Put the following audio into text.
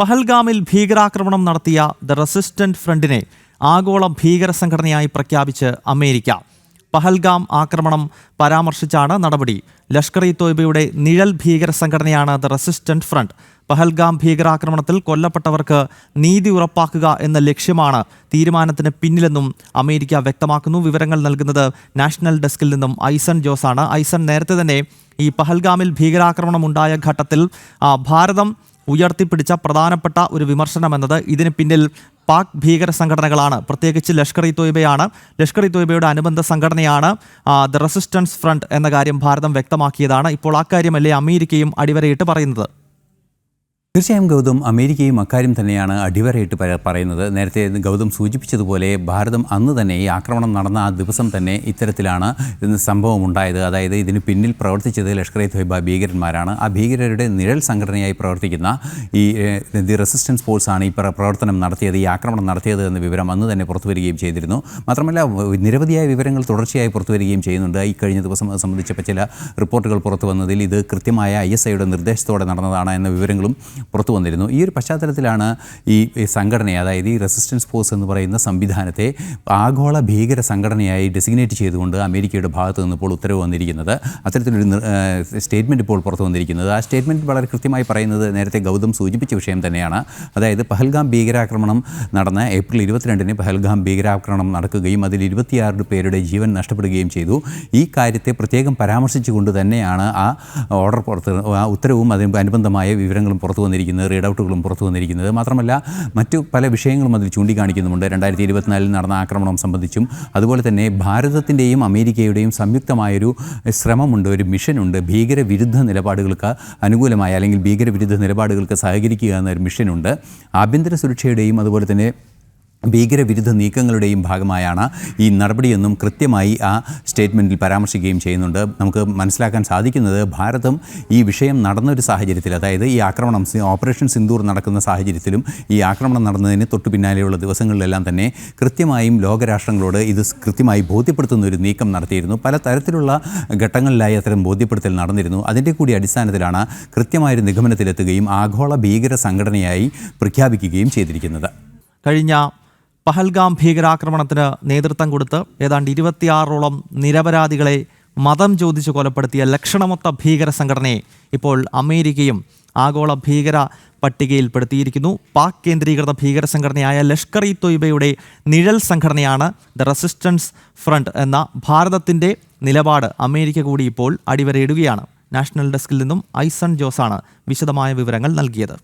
പഹൽഗാമിൽ ഭീകരാക്രമണം നടത്തിയ the resistant ഫ്രണ്ടിനെ ആഗോള ഭീകര സംഘടനയായി പ്രഖ്യാപിച്ച് അമേരിക്ക. പഹൽഗാം ആക്രമണം പരാമർശിച്ചാണ് നടപടി. ലഷ്കർ ഇ തോയ്ബയുടെ നിഴൽ ഭീകര സംഘടനയാണ് ദ റെസിസ്റ്റന്റ് ഫ്രണ്ട്. പഹൽഗാം ഭീകരാക്രമണത്തിൽ കൊല്ലപ്പെട്ടവർക്ക് നീതി ഉറപ്പാക്കുക എന്ന ലക്ഷ്യമാണ് തീരുമാനത്തിന് പിന്നിലെന്നും അമേരിക്ക വ്യക്തമാക്കുന്നു. വിവരങ്ങൾ നൽകുന്നത് നാഷണൽ ഡെസ്കിൽ നിന്നും ഐസൺ ജോസാണ് ഐസൺ നേരത്തെ തന്നെ ഈ പഹൽഗാമിൽ ഭീകരാക്രമണം ഉണ്ടായ ഘട്ടത്തിൽ ഭാരതം ഉയർത്തിപ്പിടിച്ച പ്രധാനപ്പെട്ട ഒരു വിമർശനം എന്നത് ഇതിന് പിന്നിൽ പാക് ഭീകര സംഘടനകളാണ്. പ്രത്യേകിച്ച് ലഷ്കർ ഇ തോയ്ബയാണ്. ലഷ്കർ ഇ തോയ്ബയുടെ അനുബന്ധ സംഘടനയാണ് ദ റെസിസ്റ്റൻസ് ഫ്രണ്ട് എന്ന കാര്യം ഭാരതം വ്യക്തമാക്കിയതാണ്. ഇപ്പോൾ അക്കാര്യമല്ലേ അമേരിക്കയും അടിവരയിട്ട് പറയുന്നത്. തീർച്ചയായും ഗൗതം അമേരിക്കയും അക്കാര്യം തന്നെയാണ് അടിവരയിട്ട് പറയുന്നത്. നേരത്തെ ഗൗതം സൂചിപ്പിച്ചതുപോലെ ഭാരതം അന്ന് തന്നെ ഈ ആക്രമണം നടന്ന ആ ദിവസം തന്നെ ഇത്തരത്തിലാണ് സംഭവം ഉണ്ടായത്. അതായത് ഇതിന് പിന്നിൽ പ്രവർത്തിച്ചത് ലഷ്കർ ഇ തൊയ്ബ ഭീകരന്മാരാണ്. ആ ഭീകരരുടെ നിഴൽ സംഘടനയായി പ്രവർത്തിക്കുന്ന ഈ ദി റെസിസ്റ്റൻസ് ഫോഴ്സ് ആണ് ഈ പ്രവർത്തനം നടത്തിയത് ഈ ആക്രമണം നടത്തിയത് എന്ന വിവരം അന്ന് തന്നെ പുറത്തു വരികയും ചെയ്തിരുന്നു. മാത്രമല്ല നിരവധിയായ വിവരങ്ങൾ തുടർച്ചയായി പുറത്തു വരികയും ചെയ്യുന്നുണ്ട്. ഈ കഴിഞ്ഞ ദിവസം സംബന്ധിച്ചപ്പോൾ സംബന്ധിച്ച ചില റിപ്പോർട്ടുകൾ പുറത്തു വന്നതിൽ ഇത് കൃത്യമായ ഐ എസ് ഐയുടെ നിർദ്ദേശത്തോടെ നടന്നതാണ് എന്ന വിവരങ്ങളും പുറത്തു വന്നിരുന്നു. ഈ ഒരു പശ്ചാത്തലത്തിലാണ് ഈ സംഘടനയെ അതായത് ഈ റെസിസ്റ്റൻസ് ഫോഴ്സ് എന്ന് പറയുന്ന സംവിധാനത്തെ ആഗോള ഭീകര സംഘടനയായി ഡെസിഗ്നേറ്റ് ചെയ്തുകൊണ്ട് അമേരിക്കയുടെ ഭാഗത്ത് നിന്ന് ഇപ്പോൾ ഉത്തരവ് വന്നിരിക്കുന്നത്. അത്തരത്തിലൊരു സ്റ്റേറ്റ്മെന്റ് ഇപ്പോൾ പുറത്തു വന്നിരിക്കുന്നത്. ആ സ്റ്റേറ്റ്മെന്റ് വളരെ കൃത്യമായി പറയുന്നത് നേരത്തെ ഗൗതം സൂചിപ്പിച്ച വിഷയം തന്നെയാണ്. അതായത് പഹൽഗാം ഭീകരാക്രമണം നടന്ന ഏപ്രിൽ ഇരുപത്തിരണ്ടിന് പഹൽഗാം ഭീകരാക്രമണം നടക്കുകയും അതിൽ ഇരുപത്തിയാറ് പേരുടെ ജീവൻ നഷ്ടപ്പെടുകയും ചെയ്തു. ഈ കാര്യത്തെ പ്രത്യേകം പരാമർശിച്ചുകൊണ്ട് തന്നെയാണ് ആ ഓർഡർ പുറത്ത് ആ ഉത്തരവും അതിന് അനുബന്ധമായ വിവരങ്ങളും പുറത്തു വന്നിരിക്കുന്നത് റീഡ് ഔട്ടുകളും പുറത്തു വന്നിരിക്കുന്നത് മാത്രമല്ല മറ്റു പല വിഷയങ്ങളും അതിൽ ചൂണ്ടിക്കാണിക്കുന്നുമുണ്ട്. രണ്ടായിരത്തി ഇരുപത്തിനാലിൽ നടന്ന ആക്രമണം സംബന്ധിച്ചും. അതുപോലെ തന്നെ ഭാരതത്തിന്റെയും അമേരിക്കയുടെയും സംയുക്തമായൊരു ശ്രമമുണ്ട് ഒരു മിഷനുണ്ട്. ഭീകരവിരുദ്ധ നിലപാടുകൾക്ക് അനുകൂലമായ അല്ലെങ്കിൽ ഭീകരവിരുദ്ധ നിലപാടുകൾക്ക് സഹകരിക്കുക എന്നൊരു മിഷനുണ്ട്. ആഭ്യന്തര സുരക്ഷയുടെയും അതുപോലെ തന്നെ ഭീകരവിരുദ്ധ നീക്കങ്ങളുടെയും ഭാഗമായാണ് ഈ നടപടിയെന്നും കൃത്യമായി ആ സ്റ്റേറ്റ്മെന്റിൽ പരാമർശിക്കുകയും ചെയ്യുന്നുണ്ട്. നമുക്ക് മനസ്സിലാക്കാൻ സാധിക്കുന്നത് ഭാരതം ഈ വിഷയം നടന്നൊരു സാഹചര്യത്തിൽ അതായത് ഈ ആക്രമണം ഓപ്പറേഷൻ സിന്ദൂർ നടക്കുന്ന സാഹചര്യത്തിലും ഈ ആക്രമണം നടന്നതിന് തൊട്ടു പിന്നാലെയുള്ള ദിവസങ്ങളിലെല്ലാം തന്നെ കൃത്യമായും ലോകരാഷ്ട്രങ്ങളോട് ഇത് കൃത്യമായി ബോധ്യപ്പെടുത്തുന്ന ഒരു നീക്കം നടത്തിയിരുന്നു. പല തരത്തിലുള്ള ഘട്ടങ്ങളിലായി അത്തരം ബോധ്യപ്പെടുത്തൽ നടന്നിരുന്നു. അതിന്റെ കൂടി അടിസ്ഥാനത്തിലാണ് കൃത്യമായൊരു നിഗമനത്തിലെത്തുകയും ആഗോള ഭീകര സംഘടനയായി പ്രഖ്യാപിക്കുകയും ചെയ്തിരിക്കുന്നത്. കഴിഞ്ഞ പഹൽഗാം ഭീകരാക്രമണത്തിന് നേതൃത്വം കൊടുത്ത് ഏതാണ്ട് ഇരുപത്തിയാറോളം നിരപരാധികളെ മതം ചോദിച്ച് കൊലപ്പെടുത്തിയ ലക്ഷണമൊത്ത ഭീകര സംഘടനയെ ഇപ്പോൾ അമേരിക്കയും ആഗോള ഭീകര പട്ടികയിൽപ്പെടുത്തിയിരിക്കുന്നു. പാക് കേന്ദ്രീകൃത ഭീകര സംഘടനയായ ലഷ്കർ ഇ തൊയ്ബയുടെ നിഴൽ സംഘടനയാണ് ദ റെസിസ്റ്റൻസ് ഫ്രണ്ട് എന്ന ഭാരതത്തിന്റെ നിലപാട് അമേരിക്ക കൂടി ഇപ്പോൾ അടിവരയിടുകയാണ്. നാഷണൽ ഡെസ്കിൽ നിന്നും ഐസൺ ജോസാണ് വിശദമായ വിവരങ്ങൾ നൽകിയത്.